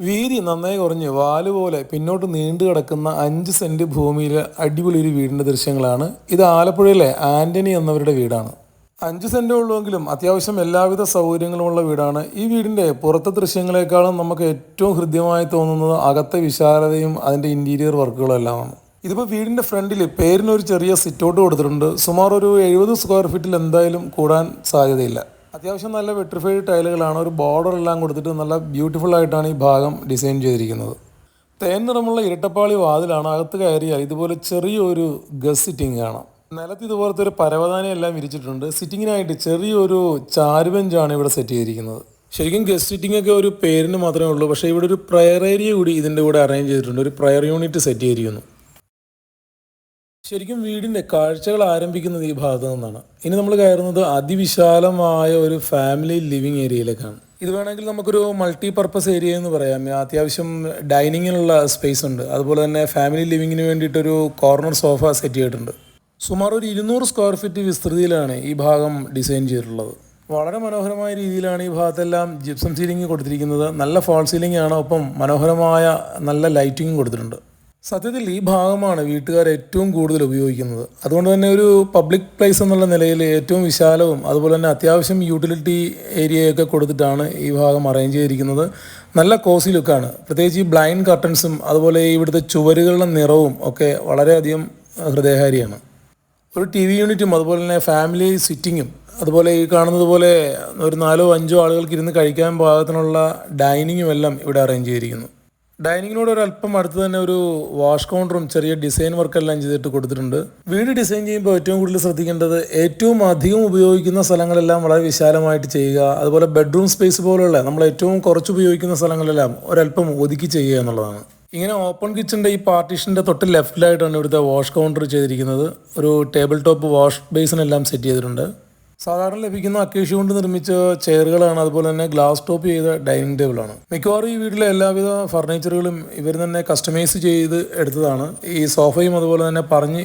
വീതി നന്നായി കുറഞ്ഞ് വാൽ പോലെ പിന്നോട്ട് നീണ്ടു കിടക്കുന്ന അഞ്ച് സെന്റ് ഭൂമിയിലെ അടിപൊളി ഒരു വീടിന്റെ ദൃശ്യങ്ങളാണ്. ഇത് ആലപ്പുഴയിലെ ആന്റണി എന്നവരുടെ വീടാണ്. അഞ്ച് സെന്റ് ഉള്ളുവെങ്കിലും അത്യാവശ്യം എല്ലാവിധ സൗകര്യങ്ങളുമുള്ള വീടാണ്. ഈ വീടിന്റെ പുറത്തെ ദൃശ്യങ്ങളെക്കാളും നമുക്ക് ഏറ്റവും ഹൃദ്യമായി തോന്നുന്നത് അകത്തെ വിശാലതയും അതിന്റെ ഇന്റീരിയർ വർക്കുകളും എല്ലാമാണ് ഇതിപ്പോൾ വീടിന്റെ ഫ്രണ്ടിൽ പേരിനൊരു ചെറിയ സിറ്റൗട്ട് കൊടുത്തിട്ടുണ്ട്. സുമാർ ഒരു എഴുപത് സ്ക്വയർ ഫീറ്റിൽ എന്തായാലും കൂടാൻ സാധ്യതയില്ല. അത്യാവശ്യം നല്ല വെട്രിഫൈഡ് ടൈലുകളാണ്. ഒരു ബോർഡർ എല്ലാം കൊടുത്തിട്ട് നല്ല ബ്യൂട്ടിഫുൾ ആയിട്ടാണ് ഈ ഭാഗം ഡിസൈൻ ചെയ്തിരിക്കുന്നത്. തേൻ നിറമുള്ള ഇരട്ടപ്പാളി വാതിലാണ് അകത്ത് കയറിയാൽ ഇതുപോലെ ചെറിയൊരു ഗസ് സിറ്റിംഗ് കാണാം. നിലത്ത് ഇതുപോലത്തെ ഒരു പരവതാനി എല്ലാം വിരിച്ചിട്ടുണ്ട്. സിറ്റിങ്ങിനായിട്ട് ചെറിയൊരു ചാരുബെഞ്ചാണ് ഇവിടെ സെറ്റ് ചെയ്തിരിക്കുന്നത്. ശരിക്കും ഗസ്റ്റ് സിറ്റിംഗ് ഒക്കെ ഒരു പേരിന് മാത്രമേ ഉള്ളൂ. പക്ഷേ ഇവിടെ ഒരു പ്രയർ ഏരിയ കൂടി ഇതിന്റെ കൂടെ അറേഞ്ച് ചെയ്തിട്ടുണ്ട്. ഒരു പ്രയർ യൂണിറ്റ് സെറ്റ് ചെയ്തിരിക്കുന്നു. ശരിക്കും വീടിന്റെ കാഴ്ചകൾ ആരംഭിക്കുന്നത് ഈ ഭാഗത്തു നിന്നാണ്. ഇനി നമ്മൾ കയറുന്നത് അതിവിശാലമായ ഒരു ഫാമിലി ലിവിങ് ഏരിയയിലേക്കാണ് ഇത് വേണമെങ്കിൽ നമുക്കൊരു മൾട്ടി പർപ്പസ് ഏരിയ എന്ന് പറയാം. അത്യാവശ്യം ഡൈനിങ്ങിനുള്ള സ്പേസ് ഉണ്ട്. അതുപോലെ തന്നെ ഫാമിലി ലിവിങ്ങിന് വേണ്ടിയിട്ടൊരു കോർണർ സോഫ സെറ്റ് ചെയ്തിട്ടുണ്ട്. സുമാർ ഒരു ഇരുന്നൂറ് സ്ക്വയർ ഫീറ്റ് വിസ്തൃതിയിലാണ് ഈ ഭാഗം ഡിസൈൻ ചെയ്തിട്ടുള്ളത്. വളരെ മനോഹരമായ രീതിയിലാണ് ഈ ഭാഗത്തെല്ലാം ജിപ്സം സീലിംഗ് കൊടുത്തിരിക്കുന്നത്. നല്ല ഫോൾ സീലിംഗ് ആണ്. ഒപ്പം മനോഹരമായ നല്ല ലൈറ്റിംഗും കൊടുത്തിട്ടുണ്ട്. സത്യത്തിൽ ഈ ഭാഗമാണ് വീട്ടുകാർ ഏറ്റവും കൂടുതൽ ഉപയോഗിക്കുന്നത്. അതുകൊണ്ട് തന്നെ ഒരു പബ്ലിക് പ്ലേസ് എന്നുള്ള നിലയിൽ ഏറ്റവും വിശാലവും അതുപോലെ തന്നെ അത്യാവശ്യം യൂട്ടിലിറ്റി ഏരിയയൊക്കെ കൊടുത്തിട്ടാണ് ഈ ഭാഗം അറേഞ്ച് ചെയ്തിരിക്കുന്നത്. നല്ല കോസി ലുക്കാണ് പ്രത്യേകിച്ച് ഈ ബ്ലൈൻഡ് കർട്ടൻസും അതുപോലെ ഇവിടുത്തെ ചുവരുകളുടെ നിറവും ഒക്കെ വളരെയധികം ഹൃദയഹാരിയാണ്. ഒരു ടി വി യൂണിറ്റും അതുപോലെ തന്നെ ഫാമിലി സിറ്റിങ്ങും അതുപോലെ ഈ കാണുന്നത് പോലെ ഒരു നാലോ അഞ്ചോ ആളുകൾക്ക് ഇരുന്ന് കഴിക്കാൻ പാകത്തിനുള്ള ഡൈനിങ്ങും എല്ലാം ഇവിടെ അറേഞ്ച് ചെയ്തിരിക്കുന്നു. ഡൈനിങ്ങിനോട് ഒരു അല്പം അടുത്ത് തന്നെ ഒരു വാഷ് കൗണ്ടറും ചെറിയ ഡിസൈൻ വർക്ക് എല്ലാം ചെയ്തിട്ട് കൊടുത്തിട്ടുണ്ട്. വീട് ഡിസൈൻ ചെയ്യുമ്പോൾ ഏറ്റവും കൂടുതൽ ശ്രദ്ധിക്കേണ്ടത് ഏറ്റവും അധികം ഉപയോഗിക്കുന്ന സ്ഥലങ്ങളെല്ലാം വളരെ വിശാലമായിട്ട് ചെയ്യുക. അതുപോലെ ബെഡ്റൂം സ്പേസ് പോലുള്ള നമ്മൾ ഏറ്റവും കുറച്ച് ഉപയോഗിക്കുന്ന സ്ഥലങ്ങളെല്ലാം ഒരല്പം ഒതുക്കി ചെയ്യുക എന്നുള്ളതാണ്. ഇങ്ങനെ ഓപ്പൺ കിച്ചന്റെ ഈ പാർട്ടീഷന്റെ തൊട്ട് ലെഫ്റ്റിലായിട്ടാണ് ഇവിടുത്തെ വാഷ് കൗണ്ടർ ചെയ്തിരിക്കുന്നത്. ഒരു ടേബിൾ ടോപ്പ് വാഷ് ബേസിനെല്ലാം സെറ്റ് ചെയ്തിട്ടുണ്ട്. സാധാരണ ലഭിക്കുന്ന അക്കേഷ്യ കൊണ്ട് നിർമ്മിച്ച ചെയറുകളാണ്. അതുപോലെ തന്നെ ഗ്ലാസ് ടോപ്പ് ചെയ്ത ഡൈനിങ് ടേബിളാണ് മിക്കവാറും ഈ വീട്ടിലെ എല്ലാവിധ ഫർണിച്ചറുകളും ഇവർ തന്നെ കസ്റ്റമൈസ് ചെയ്ത് എടുത്തതാണ്. ഈ സോഫയും അതുപോലെ തന്നെ പറഞ്ഞ്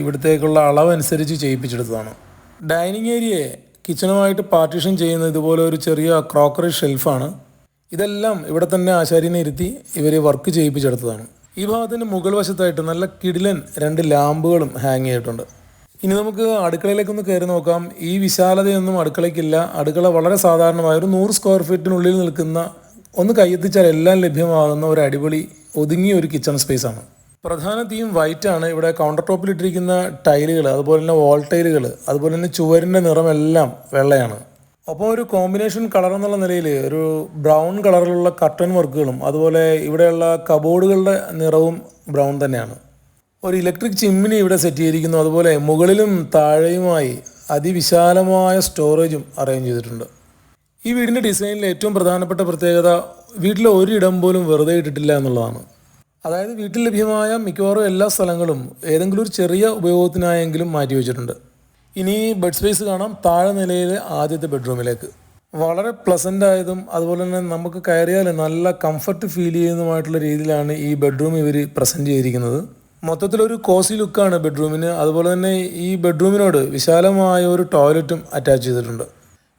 ഇവിടത്തേക്കുള്ള അളവ് അനുസരിച്ച് ചെയ്യിപ്പിച്ചെടുത്തതാണ്. ഡൈനിങ് ഏരിയയെ കിച്ചണുമായിട്ട് പാർട്ടീഷൻ ചെയ്യുന്ന ഇതുപോലെ ഒരു ചെറിയ ക്രോക്കറി ഷെൽഫാണ്. ഇതെല്ലാം ഇവിടെ തന്നെ ആശാരിനെ ഇരുത്തി ഇവർ വർക്ക് ചെയ്യിപ്പിച്ചെടുത്തതാണ്. ഈ ഭാഗത്തിന് മുകൾ വശത്തായിട്ട് നല്ല കിടിലൻ രണ്ട് ലാമ്പുകളും ഹാങ് ചെയ്തിട്ടുണ്ട്. ഇനി നമുക്ക് അടുക്കളയിലേക്ക് ഒന്ന് കയറി നോക്കാം. ഈ വിശാലതയൊന്നും അടുക്കളയ്ക്കില്ല. അടുക്കള വളരെ സാധാരണമായ ഒരു നൂറ് സ്ക്വയർ ഫീറ്റിനുള്ളിൽ നിൽക്കുന്ന ഒന്ന് കയ്യെത്തിച്ചാൽ എല്ലാം ലഭ്യമാകുന്ന ഒരു അടിപൊളി ഒതുങ്ങിയ ഒരു കിച്ചൺ സ്പേസ് ആണ്. പ്രധാന തീം വൈറ്റ് ആണ്. ഇവിടെ കൗണ്ടർ ടോപ്പിൽ ഇട്ടിരിക്കുന്ന ടൈലുകൾ അതുപോലെ തന്നെ വാൾ ടൈലുകൾ അതുപോലെ തന്നെ ചുവരിന്റെ നിറമെല്ലാം വെള്ളയാണ്. ഒപ്പം ഒരു കോമ്പിനേഷൻ കളർ എന്നുള്ള നിലയിൽ ഒരു ബ്രൗൺ കളറിലുള്ള കർട്ടൻ വർക്കുകളും അതുപോലെ ഇവിടെയുള്ള കബോർഡുകളുടെ നിറവും ബ്രൗൺ തന്നെയാണ്. ഒരു ഇലക്ട്രിക് ചിമ്മിനി ഇവിടെ സെറ്റ് ചെയ്തിരിക്കുന്നു. അതുപോലെ മുകളിലും താഴെയുമായി അതിവിശാലമായ സ്റ്റോറേജും അറേഞ്ച് ചെയ്തിട്ടുണ്ട്. ഈ വീടിന്റെ ഡിസൈനിലെ ഏറ്റവും പ്രധാനപ്പെട്ട പ്രത്യേകത വീട്ടിലെ ഒരിടം പോലും വെറുതെ ഇട്ടിട്ടില്ല എന്നുള്ളതാണ്. അതായത് വീട്ടിൽ ലഭ്യമായ മിക്കവാറും എല്ലാ സ്ഥലങ്ങളും ഏതെങ്കിലും ഒരു ചെറിയ ഉപയോഗത്തിനായെങ്കിലും മാറ്റി വെച്ചിട്ടുണ്ട്. ഇനി ബെഡ് സ്പേസ് കാണാം. താഴെ നിലയിലെ ആദ്യത്തെ ബെഡ്റൂമിലേക്ക് വളരെ പ്ലസന്റ് ആയതും അതുപോലെ തന്നെ നമുക്ക് കയറിയാൽ നല്ല കംഫർട്ട് ഫീൽ ചെയ്യുന്നതുമായിട്ടുള്ള രീതിയിലാണ് ഈ ബെഡ്റൂം ഇവർ പ്രസന്റ് ചെയ്തിരിക്കുന്നത്. മൊത്തത്തിലൊരു കോസി ലുക്കാണ് ബെഡ്റൂമിന് അതുപോലെ തന്നെ ഈ ബെഡ്റൂമിനോട് വിശാലമായ ഒരു ടോയ്ലറ്റും അറ്റാച്ച് ചെയ്തിട്ടുണ്ട്.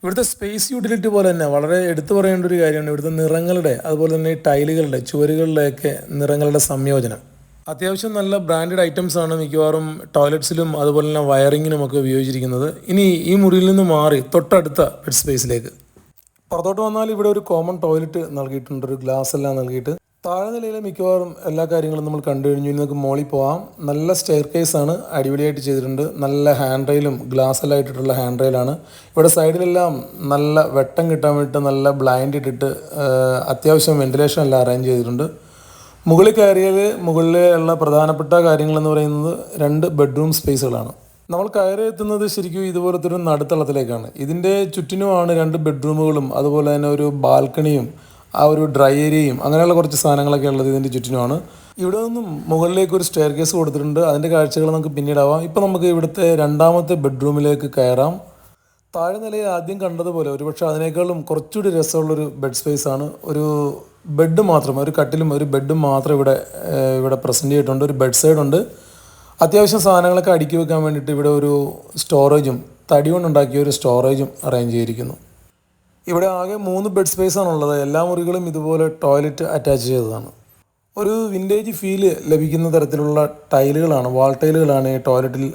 ഇവിടുത്തെ സ്പേസ് യൂട്ടിലിറ്റി പോലെ തന്നെ വളരെ എടുത്തു പറയേണ്ട ഒരു കാര്യമാണ് ഇവിടുത്തെ നിറങ്ങളുടെ അതുപോലെ തന്നെ ഈ ടൈലുകളുടെ ചുവരുകളുടെയൊക്കെ നിറങ്ങളുടെ സംയോജനം. അത്യാവശ്യം നല്ല ബ്രാൻഡഡ് ഐറ്റംസ് ആണ് മിക്കവാറും ടോയ്ലറ്റ്സിലും അതുപോലെ തന്നെ വയറിങ്ങിനും ഒക്കെ ഉപയോഗിച്ചിരിക്കുന്നത്. ഇനി ഈ മുറിയിൽ നിന്ന് മാറി തൊട്ടടുത്ത ബെഡ് സ്പേസിലേക്ക് പുറത്തോട്ട് വന്നാൽ ഇവിടെ ഒരു കോമൺ ടോയ്ലറ്റ് നൽകിയിട്ടുണ്ട് ഒരു ഗ്ലാസ് എല്ലാം നൽകിയിട്ട്. താഴെ നിലയിലെ മിക്കവാറും എല്ലാ കാര്യങ്ങളും നമ്മൾ കണ്ടു കഴിഞ്ഞു. ഇനി നമുക്ക് മോളിൽ പോവാം. നല്ല സ്റ്റെയർ കേസ് ആണ് അടിപൊളിയായിട്ട് ചെയ്തിട്ടുണ്ട്. നല്ല ഹാൻഡ് റെയിലും ഗ്ലാസ് എല്ലാം ഇട്ടിട്ടുള്ള ഹാൻഡ് റെയിലാണ് ഇവിടെ സൈഡിലെല്ലാം നല്ല വെട്ടം കിട്ടാൻ വേണ്ടിയിട്ട് നല്ല ബ്ലൈൻഡ് ഇട്ടിട്ട് അത്യാവശ്യം വെന്റിലേഷൻ എല്ലാം അറേഞ്ച് ചെയ്തിട്ടുണ്ട്. മുകളിൽ കയറിയാൽ മുകളിലുള്ള പ്രധാനപ്പെട്ട കാര്യങ്ങളെന്ന് പറയുന്നത് രണ്ട് ബെഡ്റൂം സ്പേസുകളാണ് നമ്മൾ കയറി എത്തുന്നത് ശരിക്കും ഇതുപോലത്തെ ഒരു നടുത്തളത്തിലേക്കാണ്. ഇതിന്റെ ചുറ്റിനുമാണ് രണ്ട് ബെഡ്റൂമുകളും അതുപോലെ തന്നെ ഒരു ബാൽക്കണിയും ആ ഒരു ഡ്രൈ ഏരിയയും അങ്ങനെയുള്ള കുറച്ച് സാധനങ്ങളൊക്കെ ഉള്ളത് ഇതിന്റെ ചുറ്റിനുമാണ്. ഇവിടെ നിന്നും മുകളിലേക്ക് ഒരു സ്റ്റെയർ കേസ് കൊടുത്തിട്ടുണ്ട്. അതിന്റെ കാഴ്ചകൾ നമുക്ക് പിന്നീടാവാം. ഇപ്പം നമുക്ക് ഇവിടുത്തെ രണ്ടാമത്തെ ബെഡ്റൂമിലേക്ക് കയറാം. താഴെ നിലയിൽ ആദ്യം കണ്ടതുപോലെ ഒരുപക്ഷെ അതിനേക്കാളും കുറച്ചുകൂടി രസമുള്ളൊരു ബെഡ് സ്പേസ് ആണ്. ഒരു ബെഡ് മാത്രം ഒരു കട്ടിലും ഒരു ബെഡും മാത്രം ഇവിടെ ഇവിടെ പ്രസന്റ് ചെയ്തിട്ടുണ്ട്. ഒരു ബെഡ് സൈഡ് ഉണ്ട്. അത്യാവശ്യം സാധനങ്ങളൊക്കെ അടുക്കി വെക്കാൻ വേണ്ടിയിട്ട് ഇവിടെ ഒരു സ്റ്റോറേജും തടി കൊണ്ടുണ്ടാക്കിയ ഒരു സ്റ്റോറേജും അറേഞ്ച് ചെയ്തിരിക്കുന്നു. ഇവിടെ ആകെ മൂന്ന് ബെഡ് സ്പേസ് ഉള്ളത് എല്ലാ മുറികളും ഇതുപോലെ ടോയ്ലറ്റ് അറ്റാച്ച് ചെയ്തതാണ്. ഒരു വിന്റേജ് ഫീൽ ലഭിക്കുന്ന തരത്തിലുള്ള ടൈലുകളാണ് വാൾ ടൈലുകളാണ് ഈ ടോയ്ലറ്റിൽ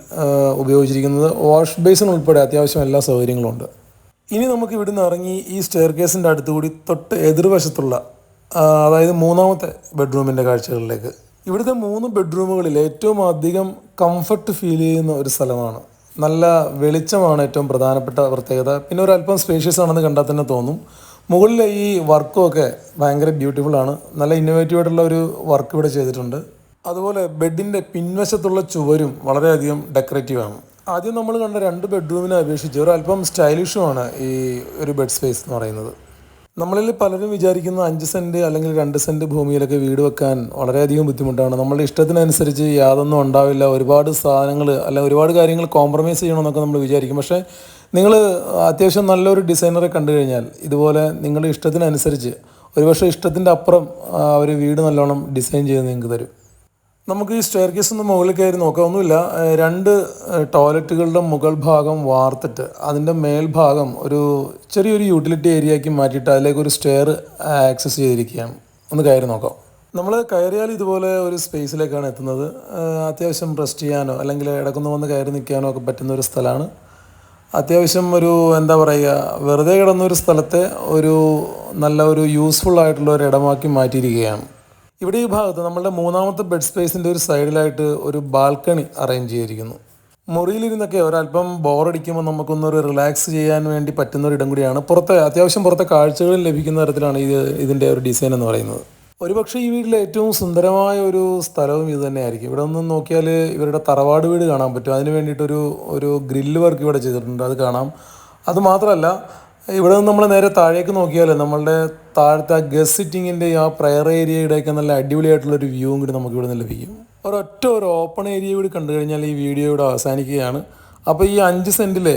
ഉപയോഗിച്ചിരിക്കുന്നത്. വാഷ് ബേസിൻ ഉൾപ്പെടെ അത്യാവശ്യം എല്ലാ സൗകര്യങ്ങളും ഉണ്ട് ഇനി നമുക്ക് ഇവിടുന്ന് ഇറങ്ങി ഈ സ്റ്റെയർ കേസിന്റെ അടുത്തുകൂടി തൊട്ട് എതിർവശത്തുള്ള അതായത് മൂന്നാമത്തെ ബെഡ്റൂമിന്റെ കാഴ്ചകളിലേക്ക്. ഇവിടുത്തെ മൂന്ന് ബെഡ്റൂമുകളിൽ ഏറ്റവും അധികം കംഫർട്ട് ഫീൽ ചെയ്യുന്ന ഒരു സ്ഥലമാണ്. നല്ല വെളിച്ചമാണ് ഏറ്റവും പ്രധാനപ്പെട്ട പ്രത്യേകത. പിന്നെ ഒരു അല്പം സ്പേഷ്യസ് ആണെന്ന് കണ്ടാൽ തന്നെ തോന്നും. മുകളിലെ ഈ വർക്കും ഒക്കെ ഭയങ്കര ബ്യൂട്ടിഫുൾ ആണ്. നല്ല ഇന്നോവേറ്റീവ് ആയിട്ടുള്ള ഒരു വർക്ക് ഇവിടെ ചെയ്തിട്ടുണ്ട്. അതുപോലെ ബെഡിന്റെ പിൻവശത്തുള്ള ചുവരും വളരെയധികം ഡെക്കറേറ്റീവ് ആണ്. ആദ്യം നമ്മൾ കണ്ട രണ്ട് ബെഡ്റൂമിനെ അപേക്ഷിച്ച് ഒരു അല്പം സ്റ്റൈലിഷുമാണ് ഈ ഒരു ബെഡ് സ്പേസ് എന്ന് പറയുന്നത്. നമ്മളിൽ പലരും വിചാരിക്കുന്ന അഞ്ച് സെന്റ് അല്ലെങ്കിൽ രണ്ട് സെന്റ് ഭൂമിയിലൊക്കെ വീട് വെക്കാൻ വളരെയധികം ബുദ്ധിമുട്ടാണ്. നമ്മളുടെ ഇഷ്ടത്തിനനുസരിച്ച് യാതൊന്നും ഉണ്ടാവില്ല. ഒരുപാട് സാധനങ്ങൾ അല്ലെങ്കിൽ ഒരുപാട് കാര്യങ്ങൾ കോംപ്രമൈസ് ചെയ്യണമെന്നൊക്കെ നമ്മൾ വിചാരിക്കും. പക്ഷേ നിങ്ങൾ അത്യാവശ്യം നല്ലൊരു ഡിസൈനറെ കണ്ടു കഴിഞ്ഞാൽ ഇതുപോലെ നിങ്ങളുടെ ഇഷ്ടത്തിനനുസരിച്ച് ഒരുപക്ഷെ ഇഷ്ടത്തിന്റെ അപ്പുറം അവർ വീട് നല്ലോണം ഡിസൈൻ ചെയ്ത് നിങ്ങൾക്ക് തരും. നമുക്ക് ഈ സ്റ്റെയർ കേസ് ഒന്ന് മുകളിൽ കയറി നോക്കാം. ഒന്നുമില്ല. രണ്ട് ടോയ്ലറ്റുകളുടെ മുകൾ ഭാഗം വാർത്തിട്ട് അതിന്റെ മേൽഭാഗം ഒരു ചെറിയൊരു യൂട്ടിലിറ്റി ഏരിയയ്ക്ക് മാറ്റിയിട്ട് അതിലേക്ക് ഒരു സ്റ്റെയർ ആക്സസ് ചെയ്തിരിക്കുകയാണ്. ഒന്ന് കയറി നോക്കാം. നമ്മൾ കയറിയാൽ ഇതുപോലെ ഒരു സ്പേസിലേക്കാണ് എത്തുന്നത്. അത്യാവശ്യം റെസ്റ്റ് ചെയ്യാനോ അല്ലെങ്കിൽ ഇടക്കൊന്ന് വന്ന് കയറി നിൽക്കാനോ ഒക്കെ പറ്റുന്ന ഒരു സ്ഥലമാണ്. അത്യാവശ്യം ഒരു എന്താ പറയുക വെറുതെ കിടന്ന ഒരു സ്ഥലത്തെ ഒരു നല്ല ഒരു യൂസ്ഫുൾ ആയിട്ടുള്ള ഒരു ഇടമാക്കി മാറ്റിയിരിക്കുകയാണ്. ഇവിടെ ഈ ഭാഗത്ത് നമ്മളുടെ മൂന്നാമത്തെ ബെഡ് സ്പേസിന്റെ ഒരു സൈഡിലായിട്ട് ഒരു ബാൽക്കണി അറേഞ്ച് ചെയ്തിരിക്കുന്നു. മുറിയിലിരുന്നൊക്കെ ഒരല്പം ബോറടിക്കുമ്പോൾ നമുക്കൊന്നൊരു റിലാക്സ് ചെയ്യാൻ വേണ്ടി പറ്റുന്ന ഒരു ഇടം കൂടിയാണ്. പുറത്തെ അത്യാവശ്യം പുറത്തെ കാഴ്ചകൾ ലഭിക്കുന്ന തരത്തിലാണ് ഇത് ഇതിന്റെ ഒരു ഡിസൈൻ എന്ന് പറയുന്നത്. ഒരുപക്ഷെ ഈ വീട്ടിലെ ഏറ്റവും സുന്ദരമായ ഒരു സ്ഥലവും ഇത് തന്നെയായിരിക്കും. ഇവിടെ ഒന്ന് നോക്കിയാൽ ഇവരുടെ തറവാട് വീട് കാണാൻ പറ്റും. അതിന് വേണ്ടിയിട്ടൊരു ഒരു ഗ്രില്ല് വർക്ക് ഇവിടെ ചെയ്തിട്ടുണ്ട്. അത് കാണാം. അത് മാത്രമല്ല ഇവിടെ നിന്ന് നമ്മൾ നേരെ താഴേക്ക് നോക്കിയാൽ നമ്മളുടെ താഴത്തെ ആ ഗസ് സിറ്റിങ്ങിന്റെ ആ പ്രയർ ഏരിയയുടെയൊക്കെ നല്ല അടിപൊളിയായിട്ടുള്ളൊരു വ്യൂവും കൂടി നമുക്ക് ഇവിടെ നിന്ന് ലഭിക്കും. ഒരൊറ്റ ഒരു ഓപ്പൺ ഏരിയ കൂടി കണ്ടു കഴിഞ്ഞാൽ ഈ വീഡിയോ ഇവിടെ അവസാനിക്കുകയാണ്. അപ്പോൾ ഈ അഞ്ച് സെന്റിലെ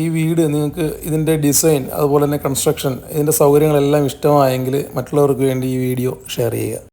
ഈ വീട് നിങ്ങൾക്ക് ഇതിന്റെ ഡിസൈൻ അതുപോലെ തന്നെ കൺസ്ട്രക്ഷൻ ഇതിന്റെ സൗകര്യങ്ങളെല്ലാം ഇഷ്ടമായെങ്കിൽ മറ്റുള്ളവർക്ക് വേണ്ടി ഈ വീഡിയോ ഷെയർ ചെയ്യുക.